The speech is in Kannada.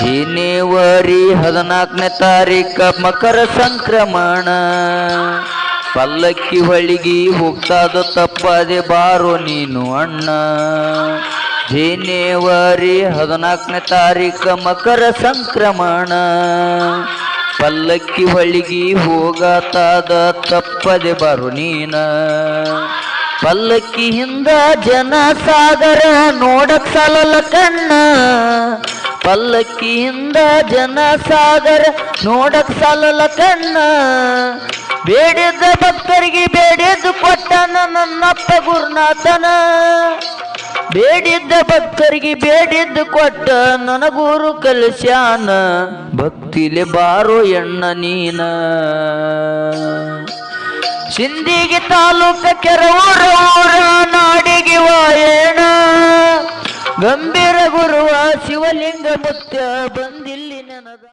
ಜನವರಿ ಹದಿನಾಲ್ಕನೇ ತಾರೀಕ ಮಕರ ಸಂಕ್ರಮಣ. ಪಲ್ಲಕ್ಕಿ ಹೊಳಿಗಿ ಹೋಗ್ತಾದ ತಪ್ಪದೆ ಬಾರೋ ನೀನು ಅಣ್ಣ. ಜನವರಿ ಹದಿನಾಲ್ಕನೇ ತಾರೀಕ ಮಕರ ಸಂಕ್ರಮಣ. ಪಲ್ಲಕ್ಕಿ ಹೊಳಿಗಿ ಹೋಗತಾದ ತಪ್ಪದೆ ಬಾರೋ ನೀನ. ಪಲ್ಲಕ್ಕಿ ಹಿಂದ ಜನ ಸಾಗರ ನೋಡಕ್ ಸಲಲ ಕಣ್ಣ. ಪಲ್ಲಕ್ಕಿಯಿಂದ ಜನ ಸಾಗರ ನೋಡಕ್ ಸಾಲಲ್ಲ ಕಣ್ಣ. ಬೇಡಿದ್ದ ಭಕ್ತರಿಗೆ ಬೇಡಿದ್ದು ಕೊಟ್ಟನ ನನ್ನಪ್ಪ ಗುರುನಾಥನ. ಬೇಡಿದ್ದ ಭಕ್ತರಿಗೆ ಬೇಡಿದ್ದು ಕೊಟ್ಟ ನನಗೂರು ಕಲಿಸ್ಯಾನ ಭಕ್ತಿಲೆ ಬಾರೋ ಎಣ್ಣ ನೀನ. ಸಿಂದಿಗೆ ತಾಲೂಕ ಕೆರವೂರ ಗಂಭೀರ ಗುರುವ ಶಿವಲಿಂಗ ಮುತ್ಯ ಬಂದಿಲ್ಲಿ ನನಗ